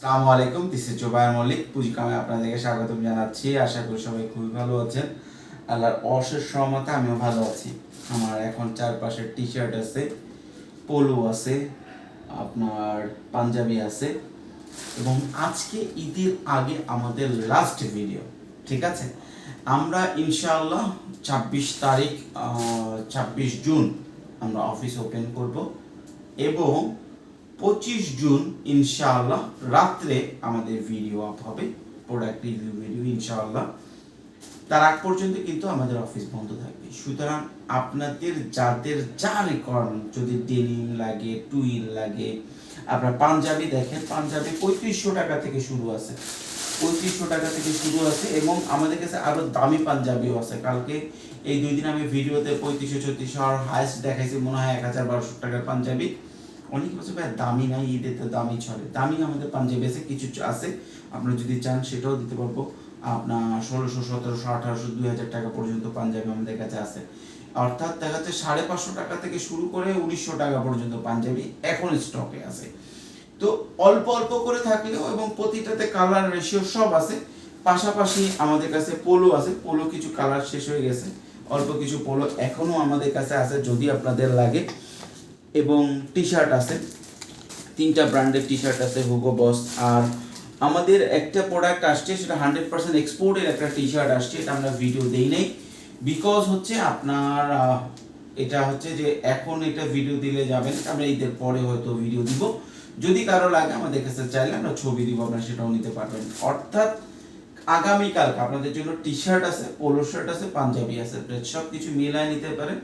আসসালামু আলাইকুম this is Zobayer Mallik পুঁজিকামে আপনাদেরকে স্বাগতম জানাচ্ছি। আশা করি সবাই খুবই ভালো আছেন। আল্লাহর অশেষ সহমতে আমিও ভালো আছি। আমার এখন চারপাশে টি শার্ট আছে পোলো আছে, আপনার পাঞ্জাবি আছে। এবং আজকে ঈদের আগে আমাদের লাস্ট ভিডিও ঠিক আছে? আমরা ইনশাআল্লাহ ছাব্বিশ তারিখ ছাব্বিশ জুন আমরা অফিস ওপেন করব। এবং পঁচিশ জুন, ইনশাআল্লাহ রাত্রে আমাদের ভিডিও আপ হবে প্রোডাক্ট রিভিউ ভিডিও ইনশাআল্লাহ। তার আগ পর্যন্ত কিন্তু আমাদের অফিস বন্ধ থাকবে। সুতরাং আপনাদের, যাদের যা রিকোয়ারমেন্ট যদি ডেনিম লাগে টুইল লাগে, আপনার পাঞ্জাবি দেখেন, পাঞ্জাবি পঁয়ত্রিশশো টাকা থেকে শুরু আছে। পঁয়ত্রিশশো টাকা থেকে শুরু আছে এবং আমাদের কাছে আরও দামি পাঞ্জাবিও আছে। কালকে এই দুই দিন আমি ভিডিওতে পঁয়ত্রিশশো, ছত্রিশশো আর হাইস্ট দেখাইছি, মনে হয় এক হাজার বারোশো টাকার পাঞ্জাবি। অনেক বছর ভাই, দামি নাই ঈদের তো দামি ছড়ে দামি আমাদের পাঞ্জাবি আছে, কিছু আছে। আপনারা যদি চান, সেটাও দিতে পারব। আপনার ষোলোশো, সতেরোশো, আঠারোশো, দুই হাজার টাকা পর্যন্ত পাঞ্জাবি আমাদের কাছে আছে। অর্থাৎ দেখা যাচ্ছে সাড়ে পাঁচশো টাকা থেকে শুরু করে উনিশশো টাকা পর্যন্ত পাঞ্জাবি এখন স্টকে আছে। তো অল্প অল্প করে থাকলেও এবং প্রতিটাতে কালার রেশিও সব আছে। পাশাপাশি আমাদের কাছে পোলো আছে। পোলো কিছু কালার শেষ হয়ে গেছে। অল্প কিছু পোলো এখনও আমাদের কাছে আছে, যদি আপনাদের লাগে। এবং টি শার্ট আছে। তিনটা ব্র্যান্ডের টি শার্ট আছে হুগো বস আর আমাদের একটা প্রোডাক্ট আসছে, সেটা হান্ড্রেড পার্সেন্ট এক্সপোর্টের একটা টি শার্ট আসছে, এটা আমরা ভিডিও দেই নাই। বিকজ হচ্ছে আপনার এটা হচ্ছে যে এখন এটা ভিডিও দিলে যাবেন, আমরা ঈদের পরে হয়তো ভিডিও দিব। যদি কারও লাগে আমাদের কাছে চাইলে আমরা ছবি দিব, আপনারা সেটাও নিতে পারবেন। অর্থাৎ আগামীকাল আপনাদের জন্য টি শার্ট আছে পোলো শার্ট আছে, পাঞ্জাবি আছে সব কিছু মিলায় নিতে পারেন।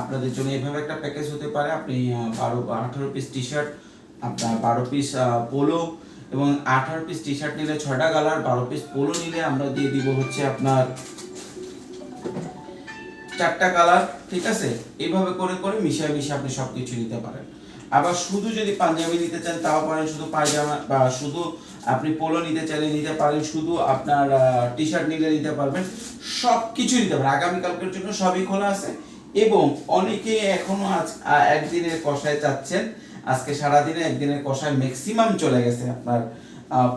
আপনাদের জন্য এভাবে একটা প্যাকেজ হতে পারে। আপনি বারো, আঠারো পিস টি শার্ট আপনার বারো পিস পোলো এবং আঠারো পিস টি শার্ট নিলে ছয়টা কালার বারো পিস পোলো নিলে আমরা দিয়ে দিব হচ্ছে আপনার চারটা কালার ঠিক আছে? এইভাবে করে করে মিশিয়ে মিশিয়ে আপনি সব কিছু নিতে পারেন। আবার শুধু যদি পাঞ্জাবি নিতে চান, তাও পারেন শুধু পায়জামা বা শুধু আপনি পোলো নিতে চাইলে নিতে পারেন, শুধু আপনার টি শার্ট নিলে নিতে পারবেন। সব কিছু নিতে পারেন। আগামীকালকের জন্য সবই খোলা আছে। এবং অনেকে এখনও আজ একদিনের কষায় চাচ্ছেন। আজকে সারাদিনে একদিনের কষায় ম্যাক্সিমাম চলে গেছে আপনার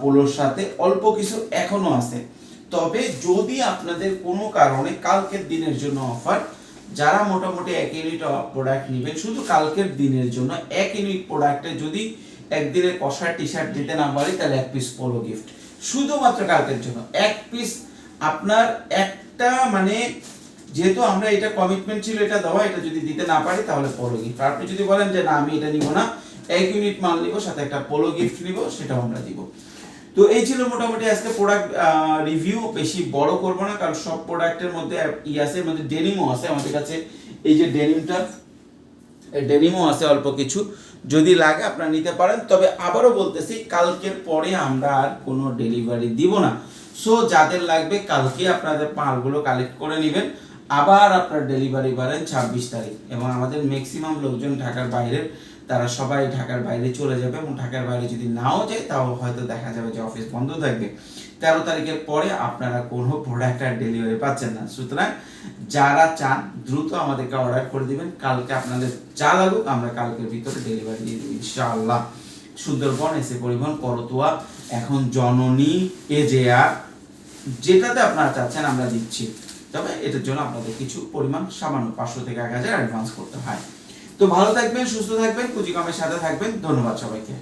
পোলোর সাথে। অল্প কিছু এখনও আছে। তবে যদি আপনাদের কোনো কারণে কালকের দিনের জন্য অফার যারা মোটামুটি এক ইউনিট প্রোডাক্ট নেবেন, শুধু কালকের দিনের জন্য এক ইউনিট প্রোডাক্টে যদি একদিনের কষা টি শার্ট দিতে না পারি, তাহলে এক পিস পোলো গিফট শুধুমাত্র কালকের জন্য। এক পিস আপনার একটা মানে যেহেতু আমরা এটা কমিটমেন্ট ছিল, এটা দেওয়া, এটা যদি দিতে না পারি, তাহলে পোলো গিফট আপনি যদি বলেন যে, না, আমি এটা নিব না। এক ইউনিট মাল নিব, সাথে একটা পোলো গিফট নিব, সেটাও আমরা দিব। তো এই ছিল মোটামুটি আজকে প্রোডাক্ট রিভিউ বেশি বড় করব না, কারণ সব প্রোডাক্টের মধ্যে ই আছে, মধ্যে ডেনিমও আছে আমাদের কাছে। এই যে ডেনিমটা ডেনিমও আছে অল্প কিছু। যদি লাগে আপনারা নিতে পারেন। তবে আবারও বলতেছি, কালকের পরে আমরা আর কোনো ডেলিভারি দিব না। সো যাদের লাগবে, কালকে আপনাদের মালগুলো কালেক্ট করে নেবেন। আবার আপনার ডেলিভারি পারেন ছাব্বিশ তারিখ। এবং আমাদের ম্যাক্সিমাম লোকজন ঢাকার বাইরের তারা সবাই ঢাকার বাইরে চলে যাবে এবং ঢাকার বাইরে যদি নাও যায়, তাও হয়তো দেখা যাবে যে অফিস বন্ধ থাকবে। তেরো তারিখের পরে আপনারা কোনো প্রোডাক্ট আর ডেলিভারি পাচ্ছেন না। সুতরাং যারা চান, দ্রুত আমাদেরকে অর্ডার করে দিবেন। কালকে আপনাদের যা লাগুক, আমরা কালকের ভিতরে ডেলিভারি দিয়ে দেবো, ইনশাআল্লাহ। সুন্দরবন এসে পরিবহন, করতোয়া, এখন জননী এজেআর যেটাতে আপনারা চাচ্ছেন, আমরা দিচ্ছি। তবে এটার জন্য আপনাদের কিছু পরিমাণ সামান্য পাঁচশো থেকে এক হাজার অ্যাডভান্স করতে হয়। তো ভালো থাকবেন সুস্থ থাকবেন কুচিকামের সাথে থাকবেন। ধন্যবাদ সবাইকে।